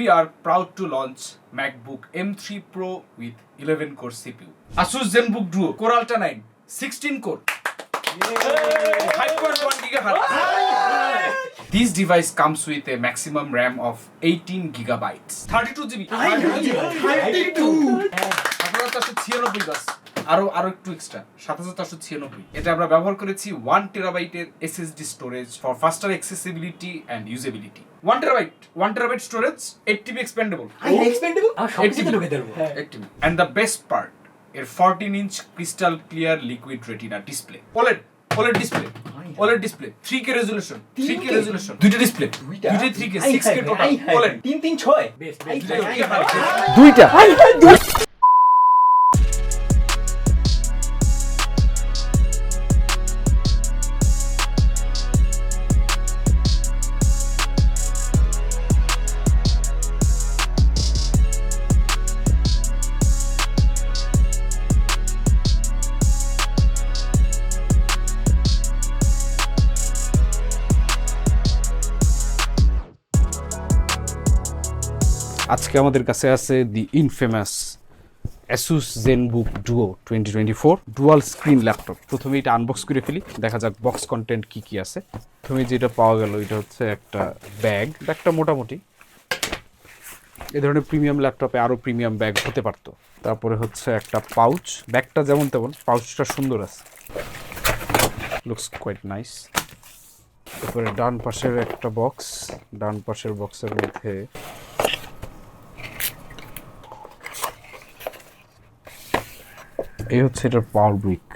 we are proud to launch MacBook M3 Pro with 11 core CPU. Asus ZenBook Duo Core Ultra 9 16 core. This device comes with a maximum RAM of 18 gigabytes. 32 GB. 32. 32. 32. 32. 32. 32. 32. 32. 32 আরও আরও একটু extra সাত হাজার চারশো ছিয়ানব্বই। এটা আমরা ব্যবহার করেছি one টেরাবাইটের D storage for faster accessibility and usability one terabyte one terabyte storage eight TB expandable and the best part এর fourteen inch crystal clear liquid retina display OLED OLED display display দুইটা দুইটা। আজকে আমাদের কাছে আছে the infamous ASUS Zen Zenbook Duo twenty twenty four dual screen laptop প্রথমে এটা unbox করে ফেলি, দেখা যাক বক্স কন্টেন্ট কি কি আছে। প্রথমে যেটা পাওয়া গেল, এটা হচ্ছে একটা ব্যাগ ব্যাগটা মোটামুটি। এ ধরনের প্রিমিয়াম ল্যাপটপে আরও প্রিমিয়াম ব্যাগ হতে পারতো। তারপরে হচ্ছে একটা পাউচ ব্যাগটা যেমন তেমন পাউচটা সুন্দর আছে। লুকস কোয়াইট নাইস তারপরে ডান পাশের একটা বক্স ডান পাশের বক্সের মধ্যে এই হচ্ছে এটার পাওয়ার ব্রিক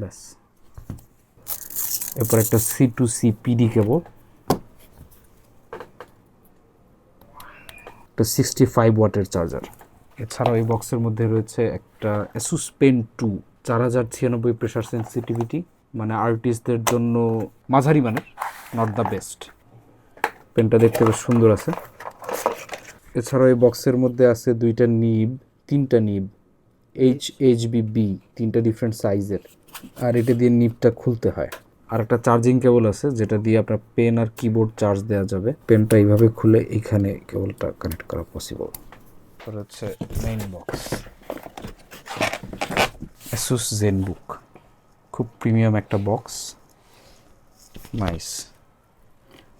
ব্যাস। এরপর একটা C to C PD cable. একটা সিক্সটি ফাইভ ওয়াটের চার্জার এছাড়াও এই বক্সের মধ্যে রয়েছে একটা অ্যাসুস পেন টু চার হাজার ছিয়ানব্বই প্রেশার সেন্সিটিভিটি মানে আর্টিস্টদের জন্য মাঝারি মানের নট দ্য বেস্ট পেনটা দেখতে বেশ সুন্দর আছে। এছাড়াও এই বক্সের মধ্যে আছে দুইটা নিব তিনটা নিব এইচ এইচ বি বি তিনটা ডিফারেন্ট সাইজের আর এটা দিয়ে নিবটা খুলতে হয়। আর একটা চার্জিং কেবল আছে, যেটা দিয়ে আপনার পেন আর কিবোর্ড চার্জ দেওয়া যাবে। পেনটা এইভাবে খুলে এইখানে কেবলটা কানেক্ট করা পসিবল হচ্ছে মেইন বক্স অ্যাসুস জেনবুক খুব প্রিমিয়াম একটা বক্স নাইস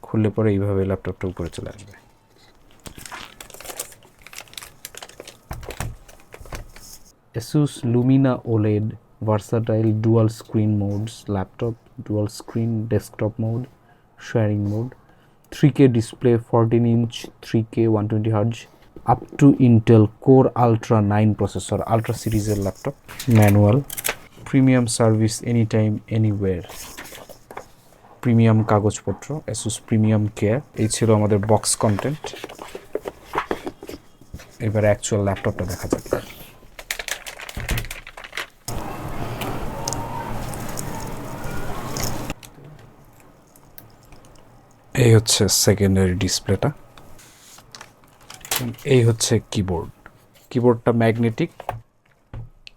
খুললে পরে এইভাবে ল্যাপটপটা উপরে চলে আসবে। Asus Lumina OLED versatile dual screen modes laptop dual screen desktop mode sharing mode 3K display 14 inch 3K 120 Hz up to Intel Core Ultra 9 processor Ultra series laptop manual premium service anytime anywhere premium কাগজপত্র Asus premium care এই ছিল আমাদের box content এবার actual ল্যাপটপটা দেখা যাক এই হচ্ছে সেকেন্ডারি ডিসপ্লেটা এই হচ্ছে কিবোর্ড কিবোর্ডটা ম্যাগনেটিক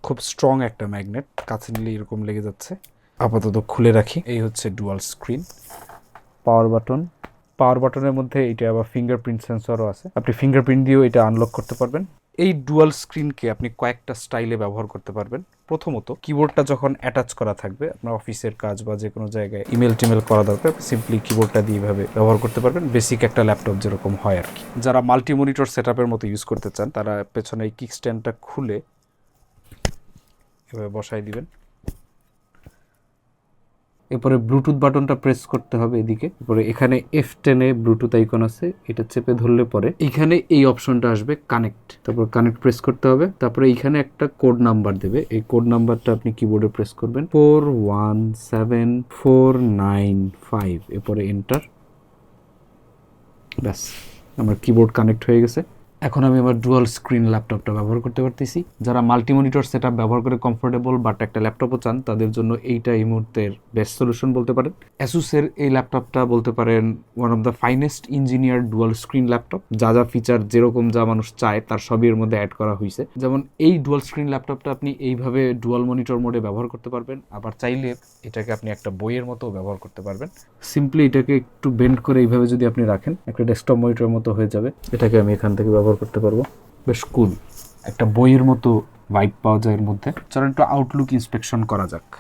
খুব স্ট্রং একটা ম্যাগনেট কাছে নিলে এরকম লেগে যাচ্ছে। আপাতত খুলে রাখি। এই হচ্ছে dual screen power button power বাটনের মধ্যে এটা আবার ফিঙ্গারপ্রিন্ট সেন্সরও আছে। আপনি ফিঙ্গারপ্রিন্ট দিয়েও এটা আনলক করতে পারবেন। এই ডুয়াল স্ক্রিনকে আপনি কয়েকটা স্টাইলে ব্যবহার করতে পারবেন। প্রথমত কিবোর্ডটা যখন অ্যাটাচ করা থাকবে, আপনার অফিসের কাজ বা যে কোনো জায়গায় ইমেল টিমেল করা দরকার সিম্পলি কিবোর্ডটা দিয়ে এভাবে ব্যবহার করতে পারবেন। বেসিক একটা ল্যাপটপ যেরকম হয় আর কি। যারা মাল্টি মনিটর সেট মতো ইউজ করতে চান, তারা পেছনে এই কিক স্ট্যান্ডটা খুলে এভাবে বসাই দিবেন। এরপরে ব্লুটুথ বাটনটা প্রেস করতে হবে এদিকে। এরপরে এখানে এফ টেনে ব্লুটুথ আইকন আছে, এটা চেপে ধরলে পরে এখানে এই অপশনটা আসবে কানেক্ট তারপর কানেক্ট প্রেস করতে হবে, তারপরে এখানে একটা কোড নাম্বার দেবে। এই কোড নাম্বারটা আপনি কিবোর্ডে প্রেস করবেন four one seven four nine five এরপরে এন্টার ব্যাস, আমার কিবোর্ড কানেক্ট হয়ে গেছে। এখন আমি আমার ডুয়াল স্ক্রিন ল্যাপটপটা ব্যবহার করতে পারতেছি। যারা মাল্টি মনিটর সেট ব্যবহার করে কমফোর্টেবল বাট একটা ল্যাপটপও চান, তাদের জন্য এইটা এই মুহূর্তের বেস্ট সলিউশন বলতে পারেন। অ্যাসুসের এই ল্যাপটপটা বলতে পারেন one of the finest engineer dual screen laptop যা যা ফিচার যেরকম যা মানুষ চায়, তার সবই এর মধ্যে অ্যাড করা হয়েছে যেমন এই ডুয়াল স্ক্রিন ল্যাপটপটা আপনি এইভাবে ডুয়াল মনিটর মোডে ব্যবহার করতে পারবেন। আবার চাইলে এটাকে আপনি একটা বইয়ের মতো ব্যবহার করতে পারবেন। সিম্পলি এটাকে একটু বেন্ড করে এইভাবে যদি আপনি রাখেন, একটা ডেস্কটপ মনিটরের মতো হয়ে যাবে। এটাকে আমি এখান থেকে ব্যবহার করতে পারব। বেশ কুল একটা বইয়ের মতো ভাইব পাওয়া যায় এর মধ্যে। চলো একটু আউটলুক ইন্সপেকশন করা যাক।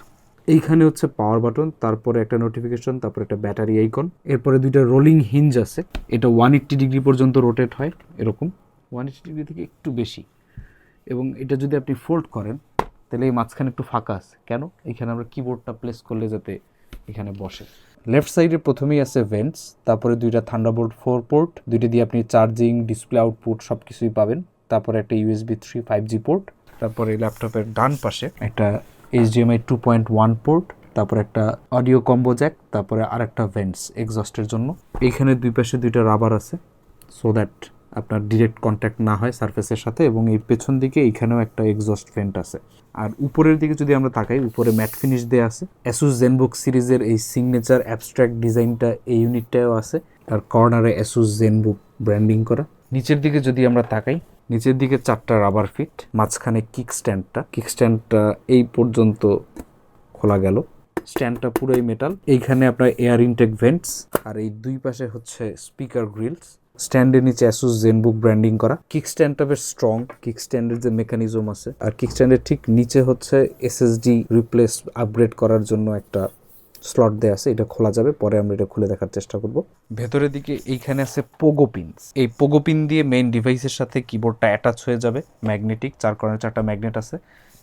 এইখানে হচ্ছে পাওয়ার বাটন তারপরে একটা নোটিফিকেশন তারপরে একটা ব্যাটারি আইকন এরপরে দুইটা রোলিং হিঞ্জ আছে। এটা ওয়ান এইট্টি ডিগ্রি পর্যন্ত রোটেট হয় এরকম। ওয়ান এইট্টি ডিগ্রি থেকে একটু বেশি। এবং এটা যদি আপনি ফোল্ড করেন তাহলে এই মাঝখানে একটু ফাঁকা আছে। কেন? এখানে আমরা কিবোর্ডটা প্লেস করলে যাতে এখানে বসে। লেফট সাইডে প্রথমেই আছে ভেন্টস তারপরে দুইটা থান্ডারবোল্ট ফোর পোর্ট দুইটা দিয়ে আপনি চার্জিং ডিসপ্লে আউটপুট সব কিছুই পাবেন। তারপরে একটা USB three five G port তারপরে ল্যাপটপের ডান পাশে একটা HDMI two point one port তারপর একটা অডিও কম্বো জ্যাক তারপরে আর একটা ভেন্টস এক্সস্টের জন্য। এইখানে দুই পাশে দুইটা রাবার আছে সো দ্যাট আপনার ডিরেক্ট কন্ট্যাক্ট না হয় সারফেসের সাথে এবং এই পেছন দিকে এইখানেও একটা এক্সস্ট ফেন্ট আছে। আর উপরের দিকে যদি আমরা তাকাই, উপরে ম্যাট ফিনিশ দেওয়া আছে। অ্যাসুস জেনবুক সিরিজের এই সিগনেচার অ্যাবস্ট্রাক্ট ডিজাইনটা এই ইউনিটটাও আছে। তার কর্নারে অ্যাসুস জেনবুক ব্র্যান্ডিং করা। নিচের দিকে যদি আমরা তাকাই, নিচের দিকে চারটা রাবার ফিট মাঝখানে কিক স্ট্যান্ডটা কিক স্ট্যান্ডটা এই পর্যন্ত খোলা গেল। স্ট্যান্ডটা পুরোই মেটাল এইখানে আপনার এয়ার ইনটেক ভেন্টস আর এই দুই পাশে হচ্ছে স্পিকার গ্রিলস স্ট্যান্ডের নিচে অ্যাসুস জেনবুক ব্র্যান্ডিং করা। কিক স্ট্যান্ডটা বেশ স্ট্রং কিক স্ট্যান্ডের যে মেকানিজম আছে। আর কিক স্ট্যান্ডের ঠিক নিচে হচ্ছে এসএসডি রিপ্লেস আপগ্রেড করার জন্য একটা স্লট দেওয়া আছে। এটা খোলা যাবে। পরে আমরা এটা খুলে দেখার চেষ্টা করব। ভেতরের দিকে এইখানে আছে পোগো পিনস এই পোগো পিন দিয়ে মেইন ডিভাইসের সাথে কিবোর্ডটা অ্যাটাচ হয়ে যাবে। ম্যাগনেটিক চার কর্নার চারটা ম্যাগনেট আছে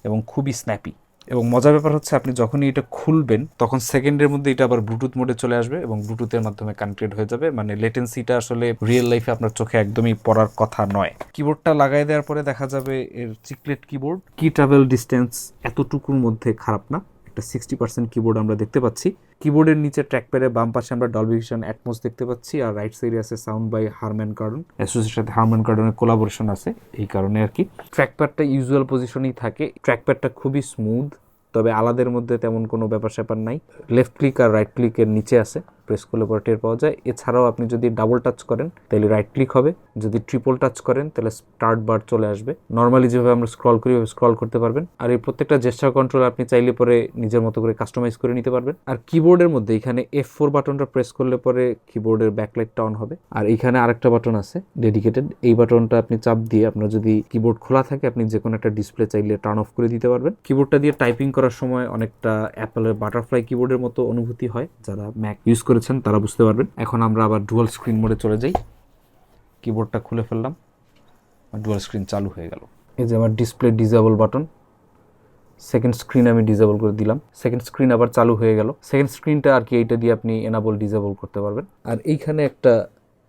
এবং খুবই স্ন্যাপি এবং মজার ব্যাপার হচ্ছে আপনি যখনই এটা খুলবেন, তখন সেকেন্ডের মধ্যে এটা আবার ব্লুটুথ মোডে চলে আসবে এবং ব্লুটুথের মাধ্যমে কানেক্টেড হয়ে যাবে। মানে লেটেন্সিটা আসলে রিয়েল লাইফে আপনার চোখে একদমই পড়ার কথা নয়। কিবোর্ডটা লাগাই দেওয়ার পরে দেখা যাবে এর chiclet keyboard key travel distance এতটুকুর মধ্যে খারাপ না। একটা সিক্সটি পার্সেন্ট কিবোর্ড আমরা দেখতে পাচ্ছি। কিবোর্ডের নিচে ট্র্যাকপ্যাডের বাম পাশে আমরা ডলভিশন অ্যাটমোস দেখতে পাচ্ছি আর রাইট সাইডে আছে সাউন্ড বাই হারম্যান কার্ডন অ্যাসোসিয়ের সাথে হারম্যান কার্ডনের কোলাবোরেশন আছে এই কারণে আর কি। ট্র্যাকপ্যাডটা ইউজুয়াল পজিশনেই থাকে। ট্র্যাকপ্যাডটা খুবই স্মুথ তবে আলাদের মধ্যে তেমন কোনো ব্যাপার স্যাপার নাই। লেফট ক্লিক আর রাইট ক্লিকের নিচে আছে। প্রেস করলে পরে টের পাওয়া যায়। এছাড়াও আপনি যদি ডাবল টাচ করেন, তাহলে রাইট ক্লিক হবে। যদি ট্রিপল টাচ করেন, তাহলে স্টার্ট বার চলে আসবে। নর্মালি যেভাবে আমরা স্ক্রল করি স্ক্রল করতে পারবেন। আর এই প্রত্যেকটা জেস্টার কন্ট্রোল আপনি চাইলে পরে নিজের মতো করে কাস্টমাইজ করে নিতে পারবেন। আর কিবোর্ডের মধ্যে এখানে এফ ফোর বাটনটা প্রেস করলে পরে কিবোর্ডের ব্যাকলাইটটা অন হবে। আর এখানে আরেকটা বাটন আছে ডেডিকেটেড এই বাটনটা আপনি চাপ দিয়ে আপনার যদি কিবোর্ড খোলা থাকে, আপনি যে কোনো একটা ডিসপ্লে চাইলে টার্ন অফ করে দিতে পারবেন। কিবোর্ডটা দিয়ে টাইপিং করার সময় অনেকটা অ্যাপেলের বাটারফ্লাই কিবোর্ডের মতো অনুভূতি হয়, যারা ম্যাক ইউজ করেছেন, তারা বুঝতে পারবেন। এখন আমরা আবার ডুয়াল স্ক্রিন মোডে চলে যাই। কিবোর্ডটা খুলে ফেললাম। ডুয়াল স্ক্রিন চালু হয়ে গেল। এই যে আমার display disable button second screen আমি ডিজেবল করে দিলাম। সেকেন্ড স্ক্রিন আবার চালু হয়ে গেল। সেকেন্ড স্ক্রিনটা আর কি, এইটা দিয়ে আপনি এনাবল ডিজেবল করতে পারবেন। আর এইখানে একটা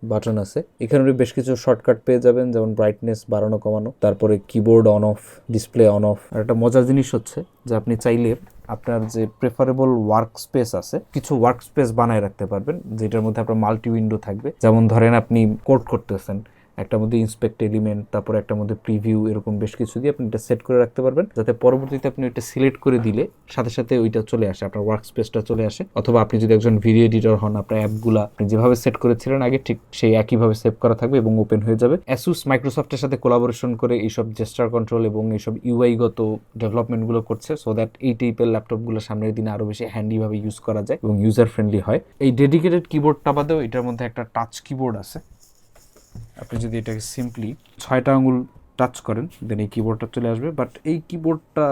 বাটন আছে। এখানে বেশ কিছু শর্টকাট পেয়ে যাবেন, যেমন ব্রাইটনেস বাড়ানো, কমানো। তারপরে keyboard on off display on off আর একটা মজার জিনিস হচ্ছে যে আপনি চাইলে আপনার যে প্রেফারেবল ওয়ার্ক স্পেস আছে, কিছু ওয়ার্ক স্পেস বানায় রাখতে পারবেন, যেটার মধ্যে আপনার মাল্টি উইন্ডো থাকবে। যেমন ধরেন আপনি কোড করতেছেন। একটার মধ্যে ইন্সপেক্ট এলিমেন্ট তারপর একটার মধ্যে প্রিভিউ এরকম বেশ কিছু দিয়ে আপনি এটা সেট করে রাখতে পারবেন। যাতে পরবর্তীতে আপনি এটা সিলেক্ট করে দিলে সাথে সাথে ওইটা চলে আসে, আপনার ওয়ার্ক স্পেসটা চলে আসে। অথবা আপনি যদি একজন ভিডিও এডিটর হন, আপনার অ্যাপগুলা আপনি যেভাবে সেট করেছিলেন আগে, ঠিক সেই একইভাবে সেভ করা থাকবে এবং ওপেন হয়ে যাবে। অ্যাসুস মাইক্রোসফটের সাথে কোলাবোরেশন করে এইসব জেস্টার কন্ট্রোল এবং এইসব ইউআইগত ডেভেলপমেন্টগুলো করছে সো দ্যাট এই টাইপের ল্যাপটপগুলো সামনের দিনে আরও বেশি হ্যান্ডিভাবে ইউজ করা যায় এবং ইউজার ফ্রেন্ডলি হয়। এই ডেডিকেটেড কিবোর্ডটা বাদেও এটার মধ্যে একটা টাচ কিবোর্ড আছে। আপনি যদি এটাকে সিম্পলি ছয়টা আঙুল টাচ করেন দেন এই কিবোর্ডটা চলে আসবে বাট এই কিবোর্ডটা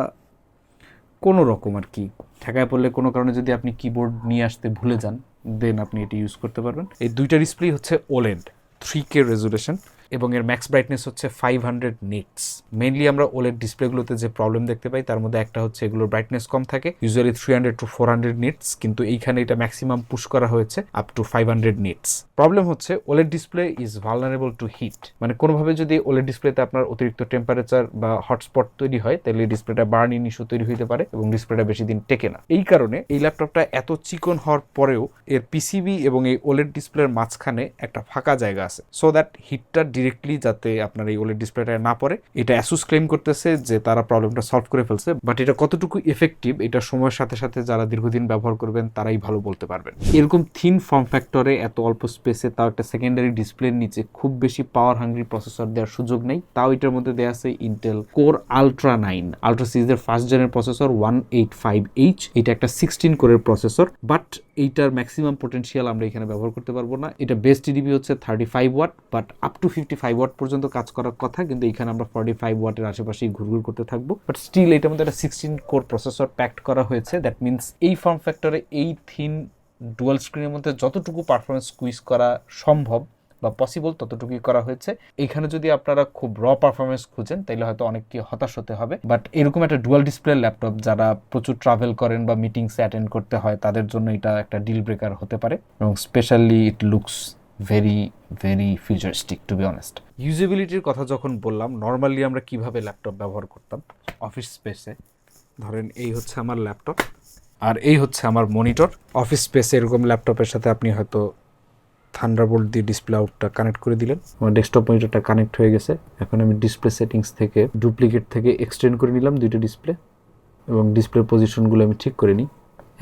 কোনো রকম আর কি, ঠেকায় পড়লে কোনো কারণে যদি আপনি কিবোর্ড নিয়ে আসতে ভুলে যান দেন আপনি এটি ইউজ করতে পারবেন। এই দুইটা ডিসপ্লে হচ্ছে ওলেড থ্রি কে রেজুলেশন এবং এর ম্যাক্স ব্রাইটনেস হচ্ছে ফাইভ হান্ড্রেড নিটস মেনলি আমরা ওলেড ডিসপ্লেগুলোতে যে প্রবলেম দেখতে পাই, তার মধ্যে একটা হচ্ছে এগুলোর ব্রাইটনেস কম থাকে usually three hundred to four hundred nits কিন্তু এইখানে এটা ম্যাক্সিমাম পুশ করা হয়েছে up to five hundred nits problem হচ্ছে OLED display is vulnerable to heat মানে কোনোভাবে যদি ওলেড ডিসপ্লেতে আপনার অতিরিক্ত টেম্পারেচার বা হটস্পট তৈরি হয়, তাহলে ডিসপ্লেটা বার্নিং ইস্যু তৈরি হতে পারে এবং ডিসপ্লেটা বেশি দিন টেকে না। এই কারণে এই ল্যাপটপটা এত চিকন হওয়ার পরেও এর পিসিবি এবং এই ওলেড ডিসপ্লের মাঝখানে একটা ফাঁকা জায়গা আছে। সো দ্যাট হিটটা ডিরেক্টলি যাতে আপনার এই ওলেড ডিসপ্লেটা না পড়ে। এটা অ্যাসুস ক্লেম করতেছে যে তারা প্রবলেমটা সলভ করে ফেলছে বাট এটা কতটুকু এফেক্টিভ এটা সময়ের সাথে সাথে যারা দীর্ঘদিন ব্যবহার করবেন, তারাই ভালো বলতে পারবেন। এরকম থিন ফর্ম ফ্যাক্টরে এত অল্প স্পেসে তাও একটা সেকেন্ডারি ডিসপ্লের নিচে খুব বেশি পাওয়ার হাঙ্গ্রি প্রসেসর দেওয়ার সুযোগ নেই। তাও এটার মধ্যে দেওয়া আছে Intel Core Ultra nine Ultra সিরিজের first জেনের processor one eight five H এটা একটা সিক্সটিন কোরের প্রসেসর বাট এইটার ম্যাক্সিমাম পোটেন্সিয়াল আমরা এখানে ব্যবহার করতে পারব না। এটা বেস্ট টিডিপি হচ্ছে thirty five watt but up to fifty five watt পর্যন্ত কাজ করার কথা, কিন্তু এখানে আমরা ফর্টি ফাইভ ওয়াটের আশেপাশেই ঘুরঘুর করতে থাকব। বাট স্টিল এটার মধ্যে একটা সিক্সটিন কোর প্রসেসর প্যাক্ট করা হয়েছে। দ্যাট মিনস এই ফর্ম ফ্যাক্টরে এই থিন ডুয়াল স্ক্রিনের মধ্যে যতটুকু পারফরমেন্স কুইজ করা সম্ভব বা পসিবল ততটুকুই করা হয়েছে। এখানে যদি আপনারা খুব র পারফরমেন্স খুঁজেন তাহলে হয়তো অনেককে হতাশ হতে হবে। বাট এরকম একটা ডুয়াল ডিসপ্লে ল্যাপটপ যারা প্রচুর ট্রাভেল করেন বা মিটিংসে অ্যাটেন্ড করতে হয়, তাদের জন্য এটা একটা ডিল ব্রেকার হতে পারে। এবং specially it looks very very futuristic to be honest ইউজেবিলিটির কথা যখন বললাম নর্মালি আমরা কীভাবে ল্যাপটপ ব্যবহার করতাম? অফিস স্পেসে ধরেন এই হচ্ছে আমার ল্যাপটপ আর এই হচ্ছে আমার মনিটর অফিস স্পেসে এরকম ল্যাপটপের সাথে আপনি হয়তো থান্ডারবোল্ট দিয়ে ডিসপ্লে আউটটা কানেক্ট করে দিলেন। আমার ডেস্কটপ মনিটরটা কানেক্ট হয়ে গেছে। এখন আমি ডিসপ্লে সেটিংস থেকে ডুপ্লিকেট থেকে এক্সটেন্ড করে নিলাম দুইটা ডিসপ্লে এবং ডিসপ্লে পজিশনগুলো আমি ঠিক করে নিই।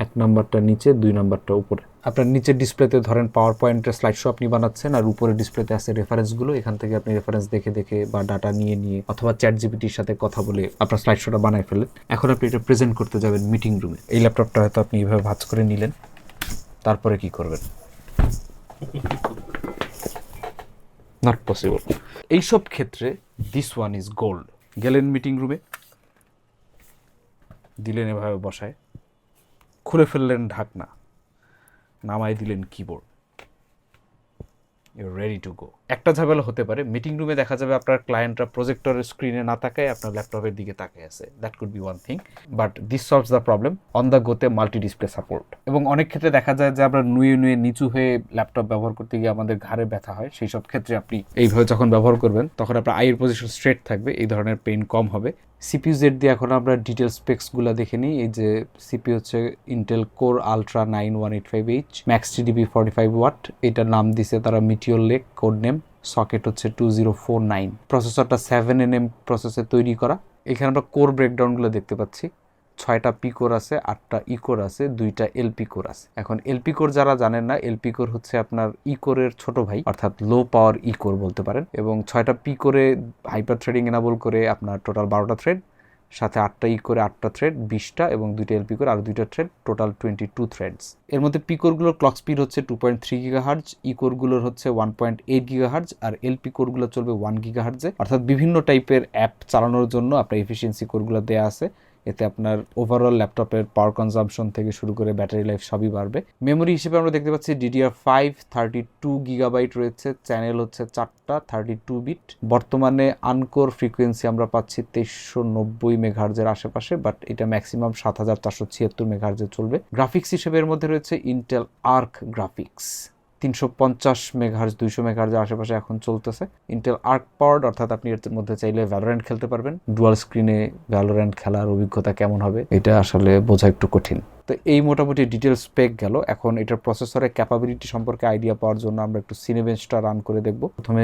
এক নাম্বারটা নিচে, দুই নাম্বারটা উপরে। আপনার নিচের ডিসপ্লেতে ধরেন পাওয়ার পয়েন্টের স্লাইড শো আপনি বানাচ্ছেন আর উপরে ডিসপ্লেতে আছে রেফারেন্সগুলো এখান থেকে আপনি রেফারেন্স দেখে দেখে বা ডাটা নিয়ে নিয়ে অথবা চ্যাট জিপিটির সাথে কথা বলে আপনার স্লাইড শোটা বানায় ফেলেন এখন আপনি এটা প্রেজেন্ট করতে যাবেন মিটিং রুমে এই ল্যাপটপটা হয়তো আপনি এইভাবে ভাজ করে নিলেন। তারপরে কি করবেন? নট পসিবল এইসব ক্ষেত্রে দিস ওয়ান ইজ গোল্ড গেলেন মিটিং রুমে দিলেন এভাবে বসায়। খুলে ফেললেন ঢাকনা। নামায় দিলেন keyboard you ready to go একটা ঝামেলা হতে পারে। মিটিং রুমে দেখা যাবে আপনার ক্লায়েন্টরা প্রজেক্টরের স্ক্রিনে না তাকায়, আপনার ল্যাপটপের দিকে তাকায় আছে। That could be one thing but this solves the problem on the গোতে মাল্টি ডিসপ্লে সাপোর্ট এবং অনেক ক্ষেত্রে দেখা যায় যে আমরা নুয়ে নুয়ে নিচু হয়ে ল্যাপটপ ব্যবহার করতে গিয়ে আমাদের ঘাড়ে ব্যথা হয়। সেই সব ক্ষেত্রে আপনি এইভাবে যখন ব্যবহার করবেন, তখন আপনার আইয়ের পজিশন স্ট্রেট থাকবে। এই ধরনের পেইন কম হবে। সিপিউ জেড দিয়ে এখন আমরা ডিটেল স্পেক্সগুলো দেখে নিই। এই যে সিপি হচ্ছে Intel Core Ultra nine one eight five H max TDP forty five watt এটার নাম দিছে তারা Meteor Lake code name socket হচ্ছে টু জিরো ফোর নাইন প্রসেসরটা সেভেন এন এম প্রসেসে তৈরি করা। এখানে আমরা কোর ব্রেকডাউনগুলো দেখতে পাচ্ছি। ছয়টা পি কোর আছে, আটটা ই কোর আছে, দুইটা এলপি কোর আছে। এখন এলপি কোর যারা জানেন না এলপি কোর হচ্ছে আপনার ই কোরের ছোট ভাই, অর্থাৎ লো পাওয়ার ই কোর বলতে পারেন। এবং ছয়টা পি কোরে হাইপার থ্রেডিং এনাবল করে আপনার টোটাল বারোটা থ্রেড সাথে আটটা ই করে আটটা থ্রেড বিশটা এবং দুইটা এলপি করে আর দুইটা thread total twenty two threads এর মধ্যে পিকোরগুলোর ক্লক স্পিড হচ্ছে two point three gigahertz E কোরগুলোর হচ্ছে one point eight giga hertz আর এলপি কোরগুলো চলবে ওয়ান গিগা হার্জে অর্থাৎ বিভিন্ন টাইপের অ্যাপ চালানোর জন্য আপনার এফিসিয়েন্সি কোরগুলো দেওয়া আছে। এতে আপনার ওভারঅল ল্যাপটপের পাওয়ার কনজাম্পশন থেকে শুরু করে ব্যাটারি লাইফ সবই বাড়বে। মেমোরি হিসেবে আমরা দেখতে পাচ্ছি DDR five thirty two gigabyte রয়েছে চ্যানেল হচ্ছে চারটা থার্টি টু বিট বর্তমানে আনকোর ফ্রিকোয়েন্সি আমরা পাচ্ছি তেইশশো নব্বই মেঘার্জের আশেপাশে বাট এটা ম্যাক্সিমাম সাত হাজার চারশো ছিয়াত্তর মেঘার্জে চলবে। গ্রাফিক্স হিসেবে এর মধ্যে রয়েছে ইন্টেল আর্ক গ্রাফিক্স তিনশো পঞ্চাশ মেঘার্জ দুইশো মেঘার্জের আশেপাশে এখন চলতেছে। ইন্টেল আর্ক পাওয়ার্ড অর্থাৎ আপনি এর মধ্যে চাইলে ভ্যালোরেন্ট খেলতে পারবেন। ডুয়াল স্ক্রিনে ভ্যালোরেন্ট খেলার অভিজ্ঞতা কেমন হবে, এটা আসলে বোঝা একটু কঠিন। তো এই মোটামুটি ডিটেলস স্পেক গেল। এখন এটার প্রসেসরের ক্যাপাবিলিটি সম্পর্কে আইডিয়া পাওয়ার জন্য আমরা একটু সিনেবেঞ্চটা রান করে দেখব। প্রথমে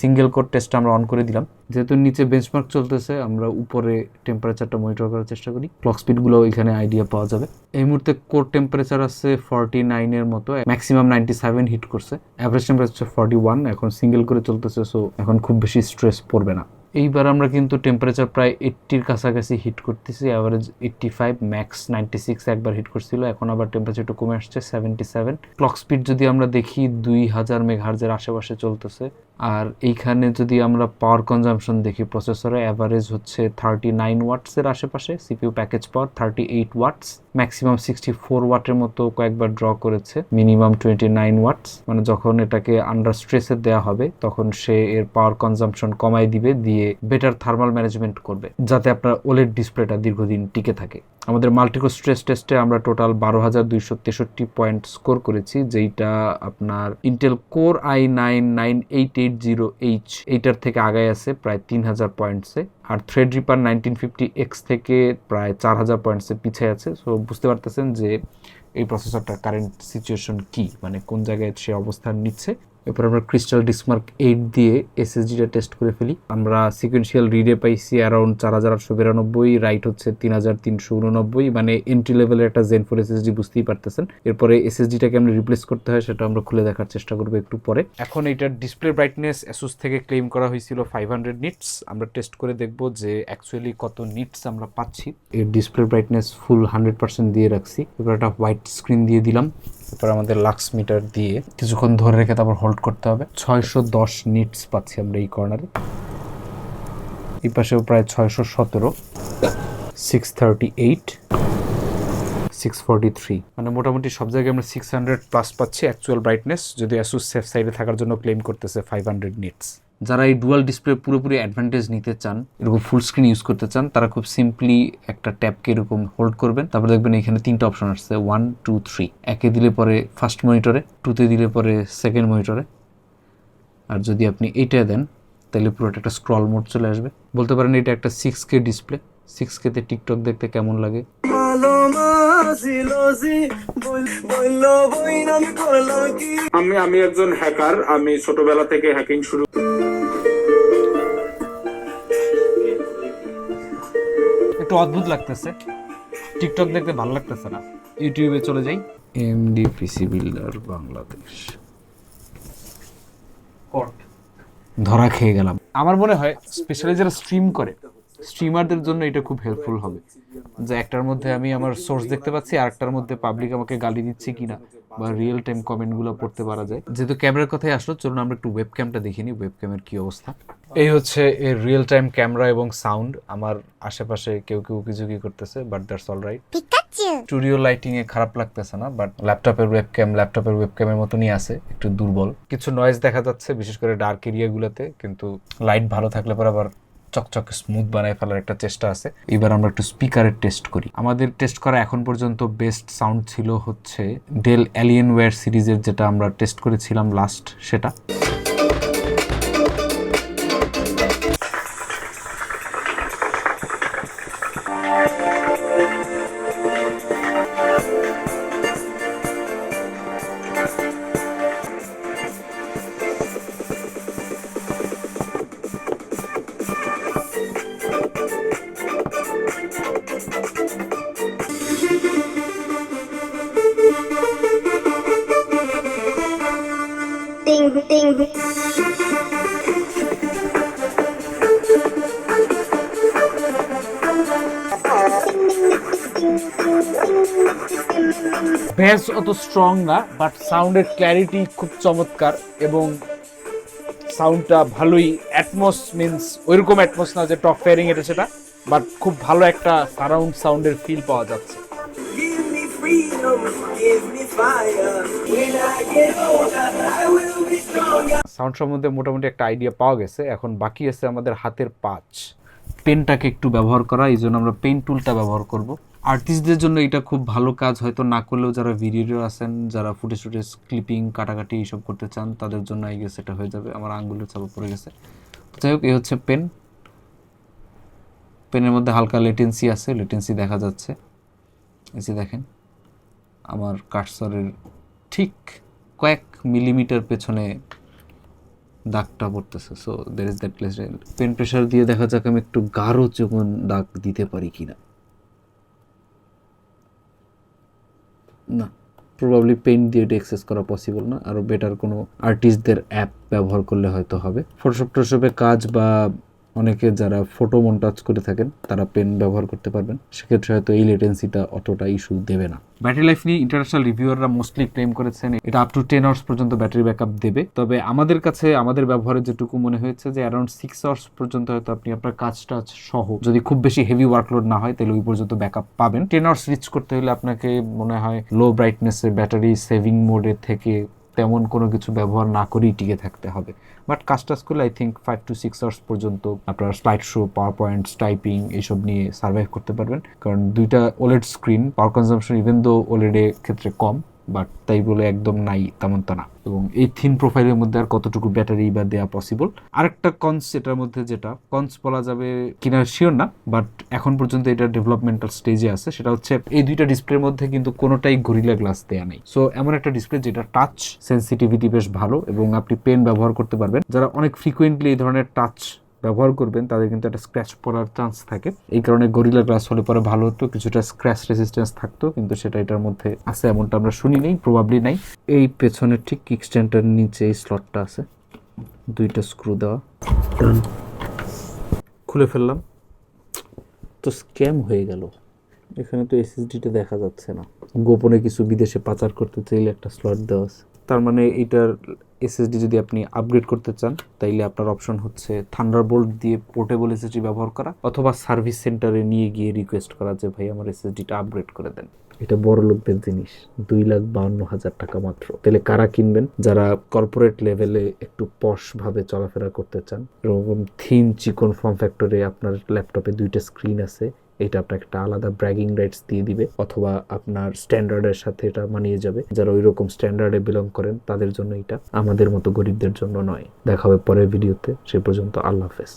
সিঙ্গেল কোড টেস্টটা আমরা অন করে দিলাম। যেহেতু নিচে বেঞ্চমার্ক চলতেছে, আমরা উপরে টেম্পারেচারটা মনিটর করার চেষ্টা করি। ক্লক স্পিডগুলো এখানে আইডিয়া পাওয়া যাবে। এই মুহূর্তে কোর টেম্পারেচার আছে ফর্টি নাইনের মতো ম্যাক্সিমাম নাইনটি সেভেন হিট করছে। অ্যাভারেজ টেম্পারেচার ফর্টি ওয়ান এখন সিঙ্গেল করে চলতেছে সো এখন খুব বেশি স্ট্রেস পড়বে না। এইবার আমরা কিন্তু টেম্পারেচার প্রায় এইট্টির কাছাকাছি হিট করতেছি average eighty five max ninety six একবার হিট করছিল, এখন আবার টেম্পারেচার কমে আসছে সেভেন্টি সেভেন ক্লক স্পিড যদি আমরা দেখি দুই হাজার মেঘার্জের আশেপাশে চলতেছে আর এইখানে যদি আমরা পাওয়ার কনজামশন দেখি প্রসেসরে অ্যাভারেজ হচ্ছে থার্টি নাইন ওয়াটসের আশেপাশে CPU package power thirty eight watts maximum sixty four ওয়াটের মতো কয়েকবার ড্র করেছে মিনিমাম টোয়েন্টি নাইন ওয়াটস মানে যখন এটাকে আন্ডার স্ট্রেসে দেওয়া হবে, তখন সে এর পাওয়ার কনজামশন কমাই দিবে, দিয়ে বেটার থার্মাল ম্যানেজমেন্ট করবে, যাতে আপনার ওলেড ডিসপ্লেটা দীর্ঘদিন টিকে থাকে। আমাদের মাল্টিকো স্ট্রেস টেস্টে আমরা টোটাল বারো হাজার দুইশো তেষট্টি পয়েন্ট স্কোর করেছি, যেইটা আপনার Intel Core i nine nine eight eight zero H এইটার থেকে আগায় আছে প্রায় তিন হাজার পয়েন্টসে আর Threadripper nineteen fifty X থেকে প্রায় চার হাজার পয়েন্টসে পিছিয়ে আছে। সো বুঝতে পারতেছেন যে এই প্রসেসরটার কারেন্ট সিচুয়েশন কি মানে কোন জায়গায় সে অবস্থান নিচ্ছে। এরপর আমরা ক্রিস্টাল ডিসমার্ক এইট দিয়ে এসএসডিটা টেস্ট করে ফেলি। আমরা সিকোয়েন্সিয়াল রিডে পাইছি অ্যারাউন্ড চার হাজার আটশো বিরানব্বই রাইট হচ্ছে তিন হাজার তিনশো উননব্বই মানে এন্ট্রি লেভেলের একটা জেন ফোর এসএসডি বুঝতেই পারতেছেন। এরপরে এসএসডিটাকে আমরা রিপ্লেস করতে হয়, সেটা আমরা খুলে দেখার চেষ্টা করব একটু পরে। এখন এটার ডিসপ্লে ব্রাইটনেস অ্যাসুস থেকে ক্লেম করা হয়েছিল ফাইভ হান্ড্রেড নিটস আমরা টেস্ট করে দেখব যে অ্যাকচুয়ালি কত নিটস আমরা পাচ্ছি। এর display brightness full hundred percent দিয়ে রাখছি। এবার একটা হোয়াইট স্ক্রিন দিয়ে দিলাম। এরপর আমাদের লাক্স মিটার দিয়ে কিছুক্ষণ ধরে রেখে তারপর হোল্ড করতে হবে। ছয়শো দশ নিটস পাচ্ছি আমরা এই কর্নারে এই পাশেও প্রায় ছয়শো সতেরো six thirty eight six forty three মানে মোটামুটি সব জায়গায় আমরা সিক্স হান্ড্রেড প্লাস পাচ্ছি অ্যাকচুয়াল ব্রাইটনেস যদি অ্যাসুস সেফ সাইডে থাকার জন্য ক্লেম করতেছে ফাইভ হান্ড্রেড নিটস যারা এই ডুয়াল ডিসপ্লে পুরোপুরি অ্যাডভান্টেজ নিতে চান, এরকম ফুল স্ক্রিন ইউজ করতে চান, তারা খুব সিম্পলি একটা ট্যাবকে এরকম হোল্ড করবেন। তারপর দেখবেন এখানে তিনটা অপশন আসছে ওয়ান টু থ্রি একে দিলে পরে ফার্স্ট মনিটরে টুতে দিলে পরে সেকেন্ড মনিটরে আর যদি আপনি এইটা দেন, তাহলে পুরোটা একটা স্ক্রল মোড চলে আসবে। বলতে পারেন এটা একটা সিক্স কে ডিসপ্লে সিক্স কেতে টিকটক দেখতে কেমন লাগে? আমি আমি একজন হ্যাকার আমি ছোটবেলা থেকে হ্যাকিং শুরু একটু অদ্ভুত লাগতেছে। টিকটক দেখতে ভালো লাগতেছে না। ইউটিউবে চলে যাই। এমডি পিসি বিল্ডার বাংলাদেশ ধরা খেয়ে গেলাম। আমার মনে হয় স্পেশালি যারা স্ট্রিম করে স্ট্রিমারদের জন্য এটা খুব হেল্পফুল হবে। যে একটার মধ্যে আমি আমার সোর্স দেখতে পাচ্ছি আর একটার মধ্যে পাবলিক আমাকে গালি দিচ্ছে কিনা বা রিয়েল টাইম কমেন্টগুলো পড়তে পারা যায়। যেহেতু ক্যামেরার কথাই আসলো চলুন আমরা একটু ওয়েব ক্যামটা দেখিনি ওয়েব ক্যামের কী অবস্থা। এই হচ্ছে এর রিয়েল টাইম ক্যামেরা এবং সাউন্ড আমার আশেপাশে কেউ কেউ কিছু কি করতেছে but that's all right studio lighting এ খারাপ লাগতেছে না বাট ল্যাপটপের ওয়েব ক্যাম ল্যাপটপের ওয়েব ক্যামের মতনই আছে একটু দুর্বল। কিছু নয়েজ দেখা যাচ্ছে বিশেষ করে ডার্ক এরিয়াগুলোতে কিন্তু লাইট ভালো থাকলে পর আবার চকচকে স্মুথ বানায় ফেলার একটা চেষ্টা আছে। এবার আমরা একটু স্পিকারের টেস্ট করি। আমাদের টেস্ট করা এখন পর্যন্ত বেস্ট সাউন্ড ছিল হচ্ছে ডেল অ্যালিয়েন ওয়্যার সিরিজের যেটা আমরা টেস্ট করেছিলাম লাস্ট সেটা। বেস অত স্ট্রং না বাট সাউন্ডের ক্ল্যারিটি খুব চমৎকার এবং সাউন্ডটা ভালোই অ্যাটমস মিনস ওইরকম অ্যাটমস না যে টপ ফেয়ারিং এটা সেটা বাট খুব ভালো একটা সারাউন্ড সাউন্ডের ফিল পাওয়া যাচ্ছে. সাউন্ড সম্বন্ধে মোটামুটি একটা আইডিয়া পাওয়া গেছে এখন বাকি আছে আমাদের হাতের পাঁচ। পেনটাকে একটু ব্যবহার করা এই জন্য আমরা পেন টুলটা ব্যবহার করব। আর্টিস্টদের জন্য এটা খুব ভালো কাজ। হয়তো না করলেও যারা ভিডিও আছেন, যারা ফুটেজ ফুটেজ ক্লিপিং কাটাকাটি এইসব করতে চান, তাদের জন্য আই গেছে এটা হয়ে যাবে। আমার আঙ্গুলের চাপা পড়ে গেছে। যাই হোক এই হচ্ছে পেন পেনের মধ্যে হালকা লেটেন্সি আছে লেটেন্সি দেখা যাচ্ছে। যে দেখেন, আমার কাটসরের ঠিক কয়েক মিলিমিটার পেছনে দাগটা পড়তেছে। So there is that place pen pressure দিয়ে দেখা যাক আমি একটু গাঢ় যেমন দাগ দিতে পারি কিনা। না প্রবাবলি পেন্ট দিয়ে এটা এক্সেস করা পসিবল না। আরও বেটার কোনো আর্টিস্টদের অ্যাপ ব্যবহার করলে হয়তো হবে। ফটোশপ টোশপে কাজ বা অনেকে যারা ফটো মন্টাজ করে থাকেন, তারা পেন ব্যবহার করতে পারবেন। সেক্ষেত্রে হয়তো এই লেটেন্সিটা অতটা ইস্যু দেবে না। ব্যাটারি লাইফ নিয়ে ইন্টারন্যাশনাল রিভিউয়াররা মোস্টলি ক্লেম করেছেন, এটা আপ টু টেন আওয়ার্স পর্যন্ত ব্যাটারি ব্যাকআপ দেবে। তবে আমাদের কাছে, আমাদের ব্যবহারে যেটুকু মনে হয়েছে যে অ্যারাউন্ড সিক্স আওয়ার্স পর্যন্ত হয়তো আপনি আপনার কাজটা সহ, যদি খুব বেশি হেভি ওয়ার্কলোড না হয়, তাহলে ওই পর্যন্ত ব্যাকআপ পাবেন। টেন আওয়ার্স রিচ করতে হলে আপনাকে মনে হয় লো ব্রাইটনেসের ব্যাটারি সেভিং মোডে থেকে তেমন কোনো কিছু ব্যবহার না করেই টিকে থাকতে হবে। বাট কাজ টাজ করলে I think five to six hours পর্যন্ত আপনার স্লাইড শো পাওয়ার পয়েন্টস টাইপিং এইসব নিয়ে সার্ভাইভ করতে পারবেন। কারণ দুইটা OLED screen power consumption even though ওলেডের ক্ষেত্রে কম বাট তাই বলে একদম নাই তেমন তা না। এবং এই থিন প্রোফাইলের মধ্যে আর কতটুকু ব্যাটারি বা দেওয়া পসিবল আরেকটা কনস এটার মধ্যে যেটা কনস বলা যাবে কিনা শিওর না বাট এখন পর্যন্ত এটা ডেভেলপমেন্টাল স্টেজে আছে, সেটা হচ্ছে এই দুইটা ডিসপ্লের মধ্যে কিন্তু কোনোটাই গরিলা গ্লাস দেয়া নেই। সো এমন একটা ডিসপ্লে যেটা টাচ সেন্সিটিভিটি বেশ ভালো এবং আপনি পেন ব্যবহার করতে পারবেন। যারা অনেক ফ্রিকুয়েন্টলি এই ধরনের টাচ ব্যবহার করবেন, তাদের কিন্তু একটা স্ক্র্যাচ পড়ার চান্স থাকে। এই কারণে গরিলা গ্লাস হলে পরে ভালো হতো, কিছুটা স্ক্র্যাচ রেসিস্ট্যান্স থাকতো, কিন্তু সেটা এটার মধ্যে আছে এমনটা আমরা শুনি নেই প্রবাবলি নাই। এই পেছনের ঠিক কিক স্ট্যান্ডটার নিচে এই স্লটটা আছে। দুইটা স্ক্রু দেওয়া। খুলে ফেললাম। তো স্ক্যাম হয়ে গেল। এখানে তো এসএসডিটা দেখা যাচ্ছে না। গোপনে কিছু বিদেশে পাচার করতে চাইলে একটা স্লট দেওয়া আছে। তার মানে এটার এসএসডি যদি আপনি আপগ্রেড করতে চান, তাইলে আপনার অপশন হচ্ছে থান্ডারবোল্ট দিয়ে পোর্টেবল এসএসডি ব্যবহার করা অথবা সার্ভিস সেন্টারে নিয়ে গিয়ে রিকোয়েস্ট করা যে, ভাই, আমার এসএসডিটা আপগ্রেড করে দেন। এটা বড় লোকদের জিনিস। দুই লাখ বাউন্ন হাজার টাকা মাত্র। তাহলে কারা কিনবেন? যারা কর্পোরেট লেভেলে একটু পশ ভাবে চলাফেরা করতে চান, এরকম থিন চিকন ফর্ম ফ্যাক্টরে আপনার ল্যাপটপে দুইটা স্ক্রিন আছে এটা আপনাকে একটা আলাদা ব্র্যাগিং রাইটস দিয়ে দিবে, অথবা আপনার স্ট্যান্ডার্ডের সাথে এটা মানিয়ে যাবে। যারা ওই রকম স্ট্যান্ডার্ডে বিলং করেন, তাদের জন্য এটা আমাদের মতো গরিবদের জন্য নয়। দেখা হবে পরের ভিডিওতে সে পর্যন্ত আল্লাহ হাফেজ।